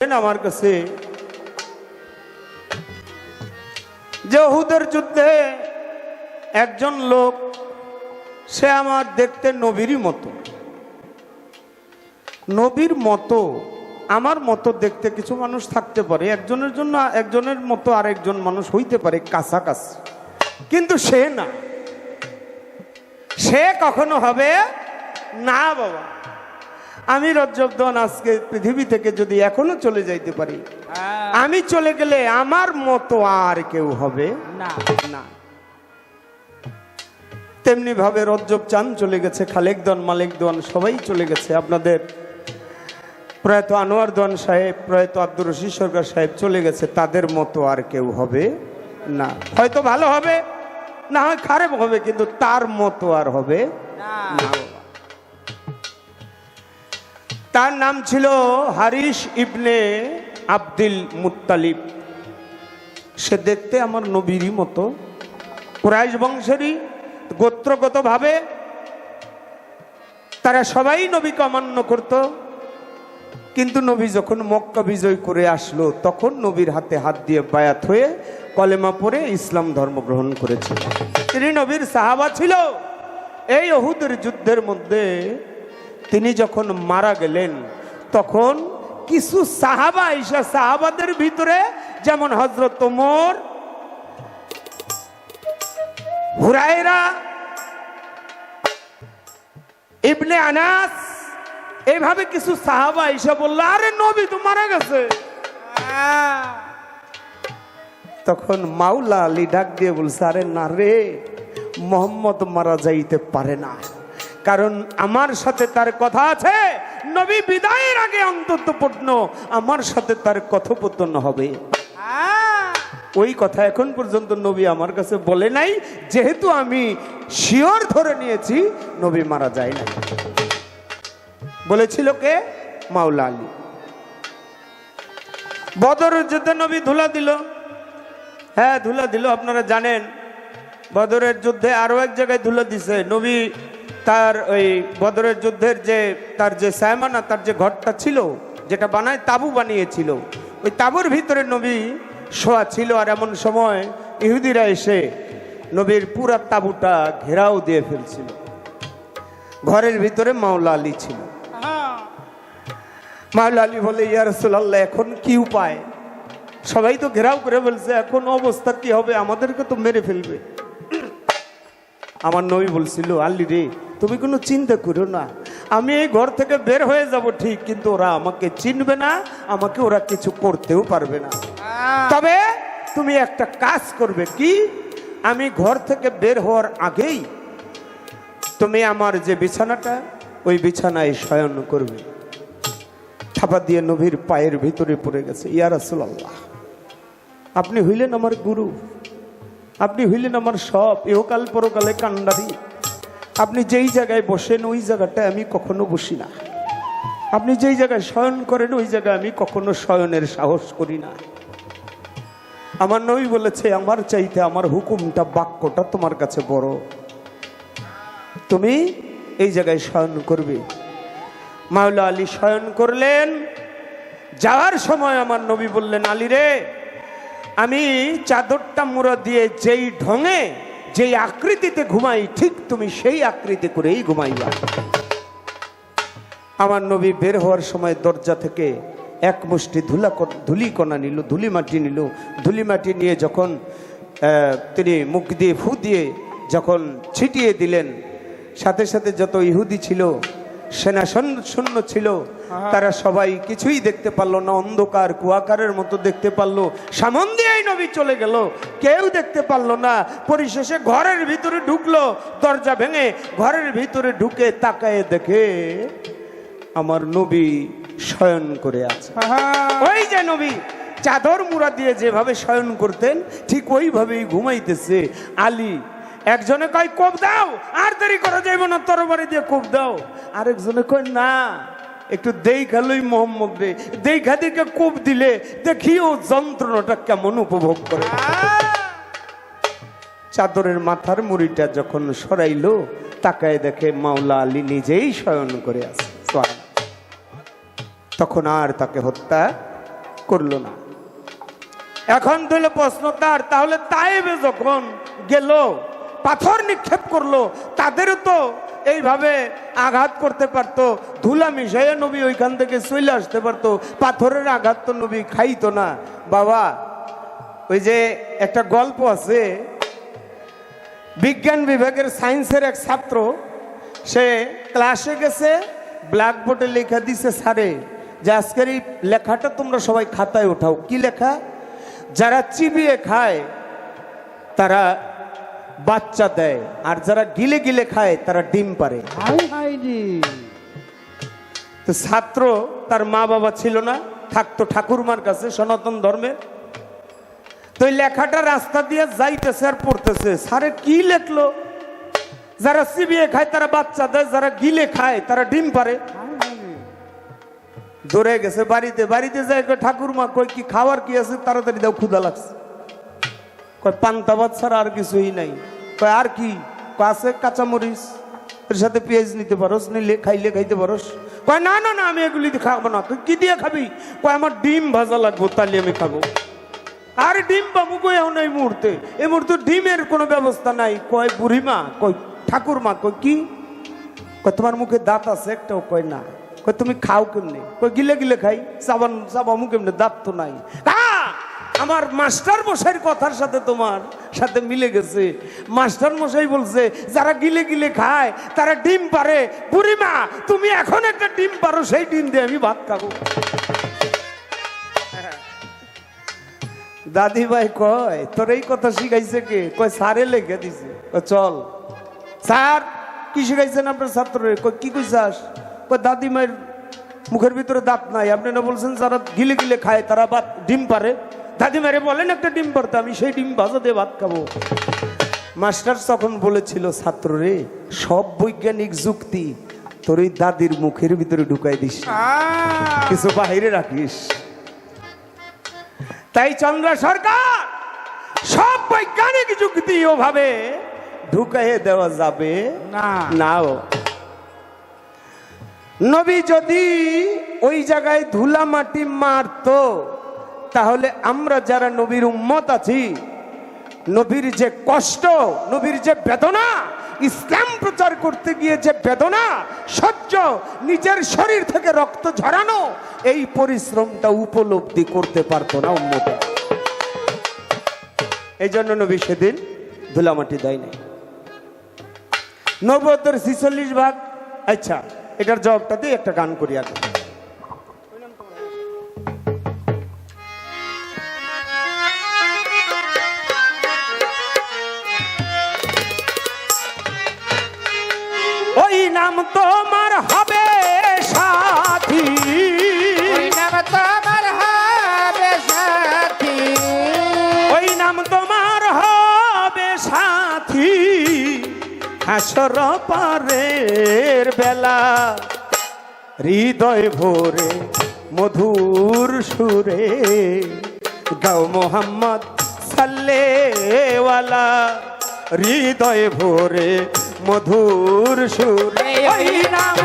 আমার কাছে যে ওহুদের যুদ্ধে একজন লোক, সে আমার দেখতে নবীরই মতো। নবীর মতো, আমার মতো দেখতে কিছু মানুষ থাকতে পারে, একজনের জন্য একজনের মতো আরেকজন মানুষ হইতে পারে কাছাকাছি। কিন্তু সে না। সে কখনো হবে না বাবা। আমি রজ্জবদন আজকে পৃথিবী থেকে যদি এখনও চলে যাইতে পারি আমি চলে গেলে আমার মতো আর কেউ হবে? না। না। তেমনি ভাবে রজ্জব চান চলে গেছে খালেক দন মালিক দন সবাই চলে গেছে। আপনাদের প্রয়াত আনোয়ার দন সাহেব প্রয়াত আব্দুর রশিদ সরকার সাহেব চলে গেছে তাদের মতো আর কেউ হবে? না। হয়তো ভালো হবে না হয় খারাপ হবে কিন্তু তার মতো আর হবে? না। তার নাম ছিল হারিস ইবনে আব্দুল মুত্তালিব। সে দেখতে আমার নবীরই মতো। কুরাইশ বংশেরই গোত্রগতভাবে তারা সবাই নবীকে অমান্য করত। কিন্তু নবী যখন মক্কা বিজয় করে আসলো, তখন নবীর হাতে হাত দিয়ে বায়াত হয়ে কলেমা পরে ইসলাম ধর্ম গ্রহণ করেছে। তিনি নবীর সাহাবা ছিল। এই অহুদের যুদ্ধের মধ্যে তিনি যখন মারা গেলেন, তখন কিছু সাহাবা, ঈশা সাহাবাদের ভিতরে, যেমন হজরত তোমর হুরায়রা, ইবনে আনাস এইভাবে কিছু সাহাবা এসে বলল, আরে নবী, তো মারা গেছে। তখন মাওলা আলী ডাক দিয়ে বলছে, আরে না রে, মোহাম্মদ মারা যাইতে পারে না। কারণ আমার সাথে তার কথা আছে। নবী বিদায়ের আগে অন্ততপূর্ণ আমার সাথে তার কথোপকথন হবে। ওই কথা এখন পর্যন্ত নবী আমার কাছে বলে নাই। যেহেতু আমি শিওর ধরে নিয়েছি নবী মারা যায় না বলেছিল কে? মাওলা আলী। বদরের যুদ্ধে নবী ধুলা দিল। হ্যাঁ ধুলা দিল আপনারা জানেন। বদরের যুদ্ধে আরও এক জায়গায় ধুলা দিছে। নবী তার ওই বদরের যুদ্ধের যে, তার যে সায়মানা তার যে ঘরটা ছিল, যেটা বানায় তাবু বানিয়েছিল, ওই তাবুর ভিতরে নবী শোয়া ছিল, আর এমন সময় ইহুদিরা এসে নবীর পুরা তাবুটা ঘেরাও দিয়ে ফেলছিল। ঘরের ভিতরে মাওলা আলী ছিল। মাওলা আলী বলে, ইয়া রাসূলুল্লাহ, এখন কি উপায়? সবাই তো ঘেরাও করে বলছে এখন অবস্থা কি হবে? আমাদেরকে তো মেরে ফেলবে। আমার নবী বলছিল আল্লি রে তুমি কোনো চিন্তা করো না। আমি এই ঘর থেকে বের হয়ে যাব ঠিক কিন্তু ওরা আমাকে চিনবে না আমাকে ওরা কিছু করতেও পারবে না। তবে তুমি একটা কাজ করবে কি? আমি ঘর থেকে বের হওয়ার আগেই তুমি আমার যে বিছানাটা ওই বিছানায় শয়ন করবে। থাপা দিয়ে নবীর পায়ের ভিতরে পড়ে গেছে ইয়া রাসূলুল্লাহ। আপনি হইলেন আমার গুরু আপনি হইলেন আমার সব ইহকাল পরকালে কান্ডারি। আপনি যেই জায়গায় বসেন, ওই জায়গাটায় আমি কখনো বসি না। আপনি যেই জায়গায় শয়ন করেন, ওই জায়গায় আমি কখনো শয়নের সাহস করি না। আমার নবী বলেছে, আমার চাইতে আমার হুকুমটা, বাক্যটা তোমার কাছে বড়। তুমি এই জায়গায় শয়ন করবে। মাওলা আলী শয়ন করলেন। যাওয়ার সময় আমার নবী বললেন, আলী রে, আমি চাদরটা মুড়া দিয়ে যেই ঢঙে যেই আকৃতিতে ঘুমাই, ঠিক তুমি সেই আকৃতি করেই ঘুমাইবা আমার নবী বের হওয়ার সময় দরজা থেকে এক মুষ্টি ধুলা ধুলি কণা নিল ধুলি মাটি নিল। ধুলি মাটি নিয়ে যখন তিনি মুখ দিয়ে ফু দিয়ে যখন ছিটিয়ে দিলেন, সাথে সাথে যত ইহুদি ছিল সেনা শূন্য ছিল তারা সবাই কিছুই দেখতে পারল না অন্ধকার কুয়াকারের মতো দেখতে পারল। সামন দিয়েই নবী চলে গেল কেউ দেখতে পারল না। পরিশেষে ঘরের ভিতরে ঢুকলো দরজা ভেঙে ঘরের ভিতরে ঢুকে তাকায়ে দেখে আমার নবী শয়ন করে আছে। ওই যে নবী চাদর মুড়া দিয়ে যেভাবে শয়ন করতেন ঠিক ওইভাবেই ঘুমাইতেছে। আলী একজনে কয় কোপ দাও আর দেরি করা যাইব না তরবারি দিয়ে কোপ দাও। আরেকজনে কয় না। একটু দেই খালই মোহাম্মদ রে দেই খাদিকে কোপ দিলে দেখিও যন্ত্রণাটা কেমন উপভোগ করে। চাদরের মাথার মুড়িটা যখন সরাইলো তাকায় দেখে মাওলা আলী নিজেই শয়ন করে আছে। তখন আর তাকে হত্যা করল না। এখন দিলে প্রশ্ন তার তাহলে তাইবে যখন গেল পাথর নিক্ষেপ করল তাদেরও তো এইভাবে আঘাত করতে পারতো ধুলা মিশাইয়া নবী ওইখান থেকে চলে আসতে পারতো, পাথরের আঘাত তো নবী খাইতো না। বাবা, ওই যে একটা গল্প আছে, বিজ্ঞান বিভাগের সায়েন্সের এক ছাত্র, সে ক্লাসে গেছে, ব্ল্যাকবোর্ডে লেখা দিছে, স্যারে, যে আজকের এই লেখাটা তোমরা সবাই খাতায় ওঠাও। কি লেখা? যারা চিবিয়ে খায়, তারা বাচ্চা দেয়। আর যারা গিলে গিলে খায় তারা ডিম পারে। তো ছাত্র তার মা বাবা ছিল না। থাকতো ঠাকুরমার কাছে সনাতন ধর্মের তো লেখাটা রাস্তা দিয়ে যাইতেছে আর পড়তেছে। স্যারে কি লেখলো? যারা চিবিয়ে খায় তারা বাচ্চা দেয়। যারা গিলে খায় তারা ডিম পারে। দৌড়ে গেছে বাড়িতে। বাড়িতে যায় ঠাকুরমা কই কি খাওয়ার কি আছে? তাড়াতাড়ি দাও ক্ষুদা লাগছে। কয় পান্তা ভাত ছাড়া আর কিছুই নাই। কয় আর কি? আছে কাঁচামরিচ। এর সাথে পেঁয়াজ নিতে পারোস নিলে খাইলে খাইতে পারোস। কয় না না না আমি এগুলি খাব না। কয়, কি দিয়ে খাবি? কয় আমার ডিম ভাজা লাগবো তাহলে আমি খাব। আর ডিম পাবো কই এখন এই মুহূর্তে? এই মুহূর্তে ডিমের কোনো ব্যবস্থা নাই। কয় বুড়িমা কয় ঠাকুরমা কয় কি? কয় তোমার মুখে দাঁত আছে একটাও? কয় না। কয় তুমি খাও কেমনে? কয় গিলে গিলে খাই। চাবান চাবামু কেমনে? দাঁত তো নাই! আমার মাস্টার মশাইয়ের কথার সাথে তোমার সাথে মিলে গেছে। মাস্টার মশাই বলছে, যারা গিলে গিলে খায়, তারা ডিম পারে। বুড়িমা তুমি এখন একটা ডিম পারো, সেই ডিম দিয়ে আমি ভাত খাব। দাদি ভাই কয়, তোর এই কথা শিখাইছে কে? কয়, স্যারে লেখে দিছে। চল। স্যার, কি শিখাইছেন আপনার ছাত্রের? কয়, কি কইছাস? কয়, দাদি মায়ের মুখের ভিতরে দাঁত নাই। আপনি না বলছেন, যারা গিলে গিলে খায়, তারা ভাত, ডিম পারে? দাদি মারে বলেন একটা ডিম পারতে আমি সেই ডিম ভাজা দিয়ে ভাত খাব। মাস্টার তখন বলেছিল ছাত্র রে সব বৈজ্ঞানিক যুক্তি তোর ওই দাদির মুখের ভিতরে ঢুকাই দিস। কিছু বাহিরে রাখিস। তাই চন্দ্র সরকার সব বৈজ্ঞানিক যুক্তি ওভাবে ঢুকাইয়ে দেওয়া যাবে। না। নাও। নবী যদি ওই জায়গায় ধুলা মাটি মারতো তাহলে আমরা যারা নবীর উম্মত আছি, নবীর যে কষ্ট, নবীর যে বেদনা, ইসলাম প্রচার করতে গিয়ে যে বেদনা, সহ্য, নিজের শরীর থেকে রক্ত ঝরানো, এই পরিশ্রমটা উপলব্ধি করতে পারতো না উম্মত। এই জন্য নবী সেদিন ধুলামাটি দেয় নাই। নব্বতের ছিচল্লিশ ভাগ আচ্ছা এটার জবাবটা দিয়ে একটা গান করি আগে। হাসর পারের বেলা। হৃদয় ভোরে মধুর সুরে, গাও মোহাম্মদ সাল্লেওয়ালা। হৃদয় ভোরে মধুর সুরে নাম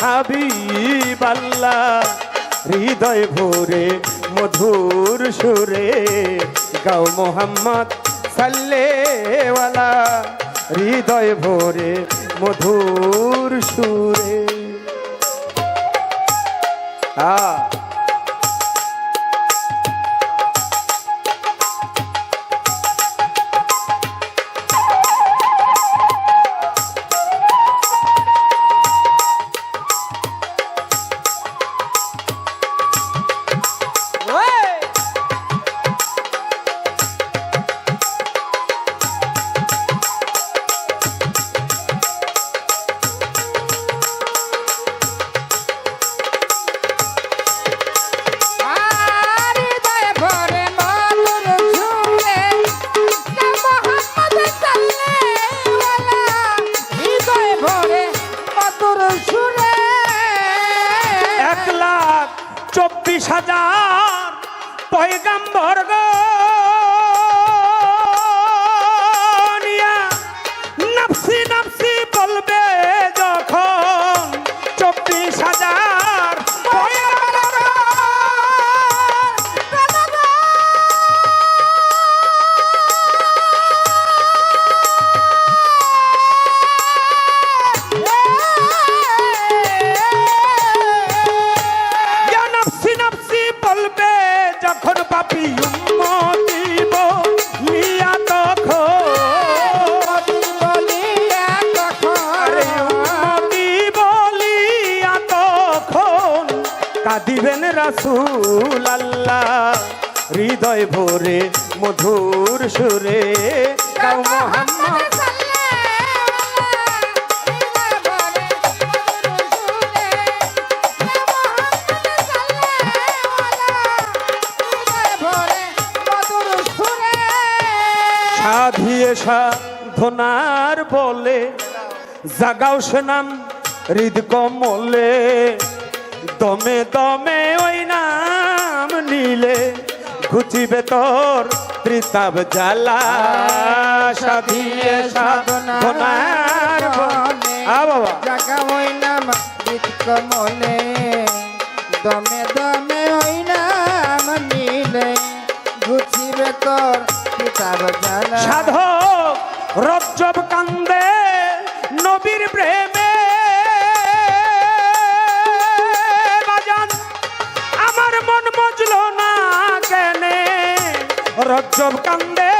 হাবিবাল্লাহ হৃদয় ভোরে মধুর সুরে গাও মোহাম্মদ সাল্লেওয়ালা হৃদয় ভোরে মধুর সুরে। আ সাধনার বলে জাগাও সে নাম হৃদ কমলে। দমে দমে ওই নাম নিলে ঘুচিবে তোর প্রতাপ জ্বালা। সাধিয়ে সাধনার বাবা। জাগা ওই নাম গীত কমলে। দমে দমে ওই নাম নীলে গুছিবে তোর কিতাব জানা সাধক রজ্জব কান্দে নবীর প্রেমে। বাজান আমার মন মজল না কেনে। রজ্জব কান্দে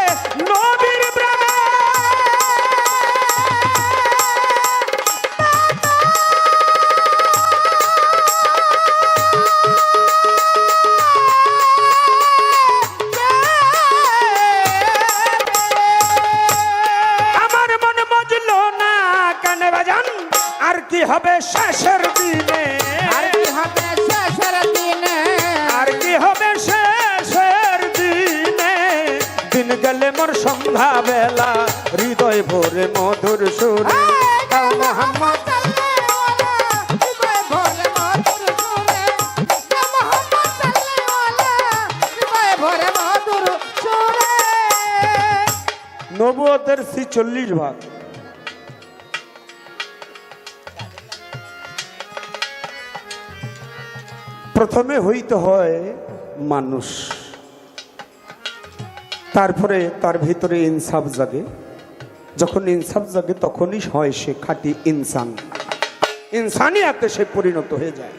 মোর সন্ধ্যা বেলা হৃদয় ভরে মধুর সুর। গাও মোহাম্মদ নবুয়তের ছিচল্লিশ ভাগ। প্রথমে হইতে হয় মানুষ। তারপরে তার ভিতরে ইনসাফ জাগে। যখন ইনসাফ জাগে, তখনই হয় সে খাঁটি ইনসান। ইনসানই ইনসানিয়াতে সে পরিণত হয়ে যায়।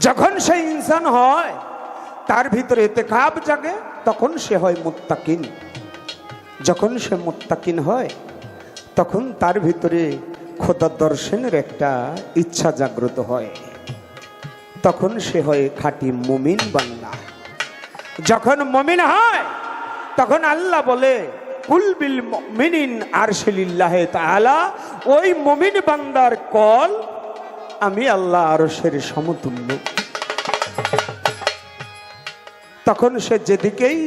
যখন সে ইনসান হয়, তার ভিতরে এতে কাব জাগে, তখন সে হয় মুত্তাকিন। যখন সে মুত্তাকিন হয়, তখন তার ভিতরে খোদা দর্শনের একটা ইচ্ছা জাগ্রত হয়। তখন সে হয় খাঁটি মুমিন বান্দা। যখন মমিন হয় তখন আল্লাহ বলে, কুল বিল মিনিন আরশিলিল্লাহ তাআলা ওই মমিন বান্দার কল আমি আল্লাহ আরশের সমতুল্য। তখন সে যেদিকেই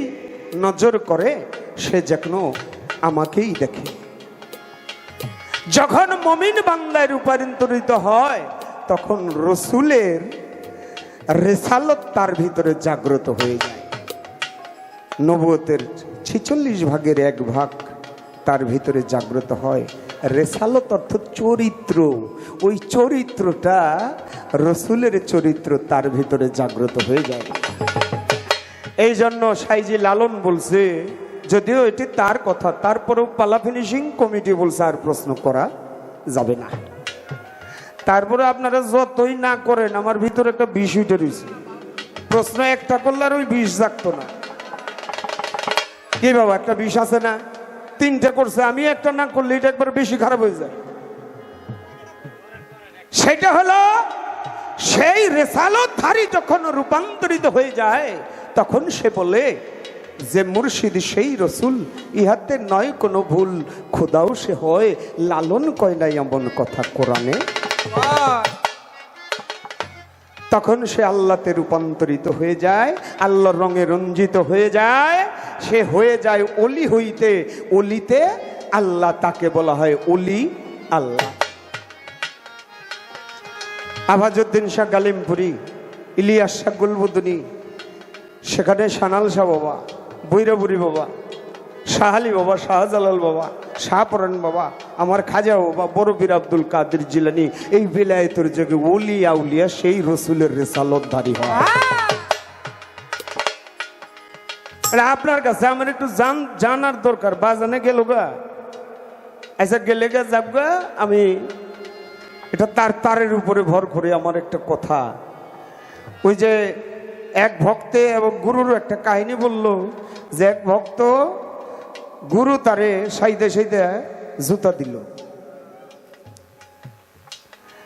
নজর করে, সে যেন আমাকেই দেখে। যখন মমিন বাংলায় রূপান্তরিত হয়, তখন রসুলের রেসালত তার ভিতরে জাগ্রত হয়ে যায়। নবতের ছিচল্লিশ ভাগের এক ভাগ তার ভিতরে জাগ্রত হয়। রেসালত অর্থ চরিত্র। ওই চরিত্রটা রসুলের চরিত্র তার ভিতরে জাগ্রত হয়ে যায়। এই জন্য সাইজি লালন বলছে, যদিও এটি তার কথা, তারপরেও পালা ফিনিশিং কমিটি বলছে, আর প্রশ্ন করা যাবে না। তারপরে আপনারা যতই না করেন, আমার ভিতরে একটা বিষ উঠে রয়েছে। প্রশ্ন একটা করলে আর ওই বিষ জাগতো না। কি বাবা, একটা বিষ আছে না? তিনটা করছে আমি একটা না করলে এটা একবার বেশি খারাপ হয়ে যায়। সেটা হলো, সেই রেসালতধারী যখন রূপান্তরিত হয়ে যায়, তখন সে বলে যে, মুর্শিদ সেই রসুল, ইহাতে নয় কোনো ভুল। খোদাও সে হয়, লালন কয় নাই এমন কথা কোরআনে। তখন সে আল্লাহতে রূপান্তরিত হয়ে যায়, আল্লাহর রঙে রঞ্জিত হয়ে যায়, সে হয়ে যায় অলি হইতে, অলিতে আল্লাহ তাকে বলা হয় অলি আল্লাহ। আবাজউদ্দিন শাহ গালিমপুরি, ইলিয়াস শাহ গুলবুদনি, সেখানে সানাল শাহ বাবা, বৈরাবুরি বাবা, শাহালি বাবা, শাহজালাল বাবা শাহপরান বাবা আমার খাজা বাবা বড় বীর আব্দুল কাদের জিলানি এই বেলায়েতের যুগে ওলি আউলিয়া সেই রসুলের রেসালতধারী হয়। আরে আপনার কাছে আমার একটু জান জানার দরকার বাজানে গেল গা। আচ্ছা গেলে গা যাব গা আমি এটা তার তারের উপরে ভর করে আমার একটা কথা। ওই যে এক ভক্তে এবং গুরুর একটা কাহিনী বলল যে এক ভক্ত গুরু তারে সাইদে সাইদে জুতা দিল।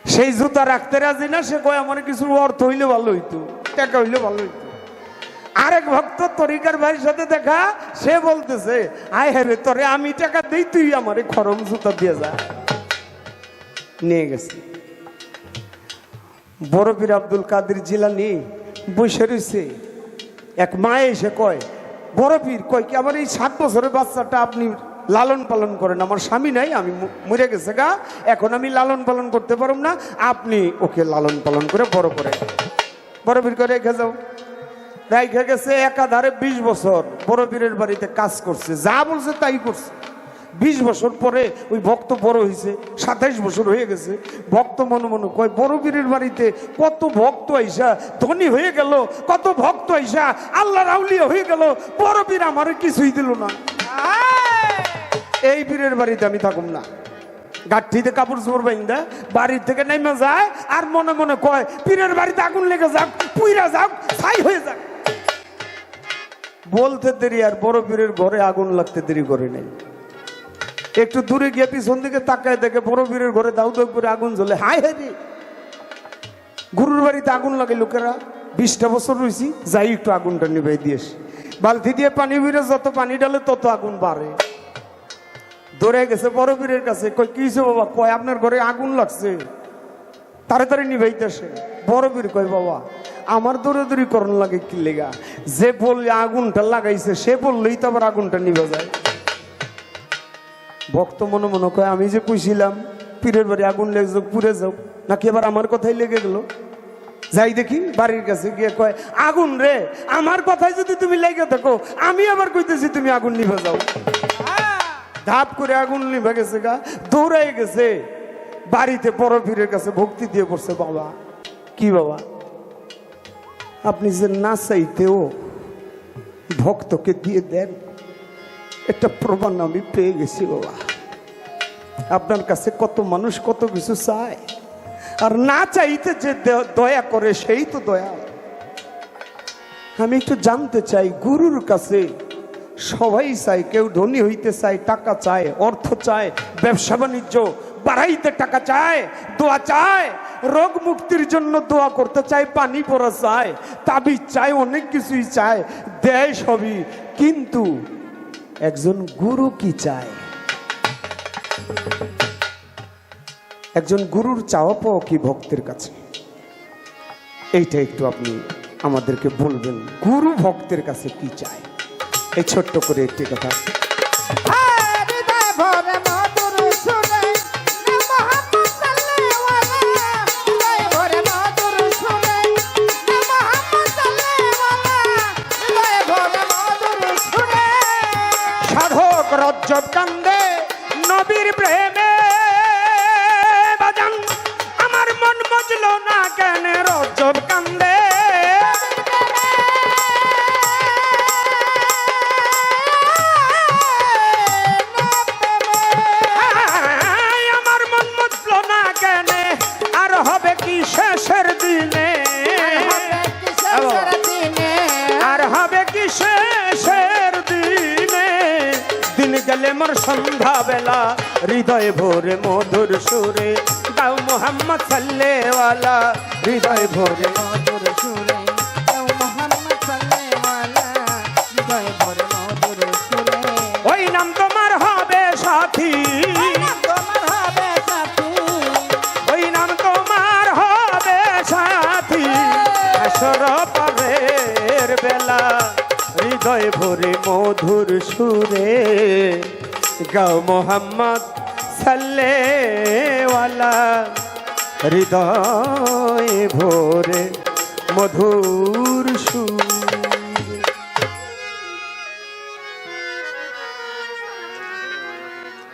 সেই জুতা রাখতে রাজি না, সে কয়, আমার কিছু অর্থ হইলে ভালো হইতো, টাকা হইলে ভালো হইতো। আরেক ভক্ত তরিকার ভাইয়ের সাথে দেখা, সে বলতেছে, আয় হ্যাঁ তোরে আমি টাকা দিই, তুই আমারে খরম জুতা দিয়ে যা। নিয়ে গেছে। বড় আব্দুল কাদের জিলানি বসে রয়েছে। এক মায়ে এসে কয় বড় পীর, কয় কি, আমার এই সাত বছরের বাচ্চাটা আপনি লালন পালন করেন, আমার স্বামী নাই, আমি মরে গেছে গা, এখন আমি লালন পালন করতে পারব না, আপনি ওকে লালন পালন করে বড় করে। বড় পীর করে রেখে যাও। রেখে গেছে একাধারে বিশ বছর, বড় পীরের বাড়িতে কাজ করছে, যা বলছে তাই করছে। বিশ বছর পরে ওই ভক্ত বড় হয়েছে, সাতাইশ বছর হয়ে গেছে। ভক্ত মনে মনে কয় বড় বীরের বাড়িতে কত ভক্ত আইসা, ধনী হয়ে গেল, কত ভক্ত আইসা আল্লাহ রাউলিয়া হয়ে গেল বড় বীর আমার কিছুই দিল না। এই বীরের বাড়িতে আমি থাকুম না। গাঠিতে কাপড় চোপড় বাইন্দা, বাড়ির থেকে নেমে যায়, আর মনে মনে কয়, পীরের বাড়িতে আগুন লেগে যাক, পুইরা যাক, ছাই হয়ে যাক। বলতে দেরি আর বড় পীরের ঘরে আগুন লাগতে দেরি করে নেই। একটু দূরে গিয়ে পিছন দিকে তাকায় দেখে বড় বীরের ঘরে দাউ দাউ করে আগুন জ্বলে। হাই রে! গুরুর বাড়িতে আগুন লাগে লোকেরা। বিশটা বছর রয়েছি যাই একটু আগুনটা নিভাই দিয়েস বালতি দিয়ে পানি বিরে যত পানি ডালে তত আগুন বাড়ে। দৌড়ে গেছে বড় বীরের কাছে, কই, কি বাবা? কয়, আপনার ঘরে আগুন লাগছে। তাড়াতাড়ি নিভাইতেছে বড় বীর কয়, বাবা, আমার দৌড়াদৌড়ি করণ লাগে কি লেগা? যে বললে আগুনটা লাগাইছে, সে বললেই তো আবার আগুনটা নিভে যায়। ভক্ত মনে মনে কয়, আমি যে কইছিলাম পীরের বাড়ি আগুন লেগে যাও পুড়ে যাও। নাকি এবার আমার কথাই লেগে গেল? যাই দেখি, বাড়ির কাছে গিয়ে কয়, আগুন রে, আমার কথাই যদি তুমি লেগে থাকো, আমি আবার কইতেছি তুমি আগুন নিভে যাও। ধাপ করে আগুন নিভে গেছে গা, দৌড়াই গেছে। বাড়িতে বড় পীরের কাছে ভক্তি দিয়ে পড়ছে বাবা। কি বাবা? আপনি যে না চাইতেও ভক্তকে দিয়ে দেন একটা প্রমাণ আমি পেয়ে গেছি বাবা আপনার কাছে কত মানুষ কত কিছু চায়। আর না চাইতে যে দয়া করে সেই তো দয়া আমি একটু জানতে চাই, গুরুর কাছে সবাই চায়, কেউ ধনী হইতে চায়, টাকা চায়, অর্থ চায়, ব্যবসা বাণিজ্য বাড়াইতে টাকা চায়, দোয়া চায়, রোগ মুক্তির জন্য দোয়া করতে চায়, পানি পড়া চায়, তাবিজ চায়, অনেক কিছুই চায়, দেয় সবই। কিন্তু একজন গুরু কি চায়? একজন গুরুর চাওয়া পাওয়া কি ভক্তের কাছে? এইটা একটু আপনি আমাদেরকে বলবেন, গুরু ভক্তের কাছে কি চায়? এই ছোট্ট করে একটি কথা। রজ্জব কান্দে নবীর প্রেমে বাজান। আমার মন মজলো না কেন রজ্জব কান্দে? কালেমর সন্ধ্যা বেলা হৃদয় ভোরে মধুর সুরে। গাও মোহাম্মদ সাল্লেওয়ালা, হৃদয় ভোরে মধুর সুরে। ওই নাম তোমার হবে সাথী। সাথী। বেলা, হৃদয় ভরে মধুর সুরে। গাও মোহাম্মদ সাল্লেওয়ালা হৃদয় ভোরে মধুর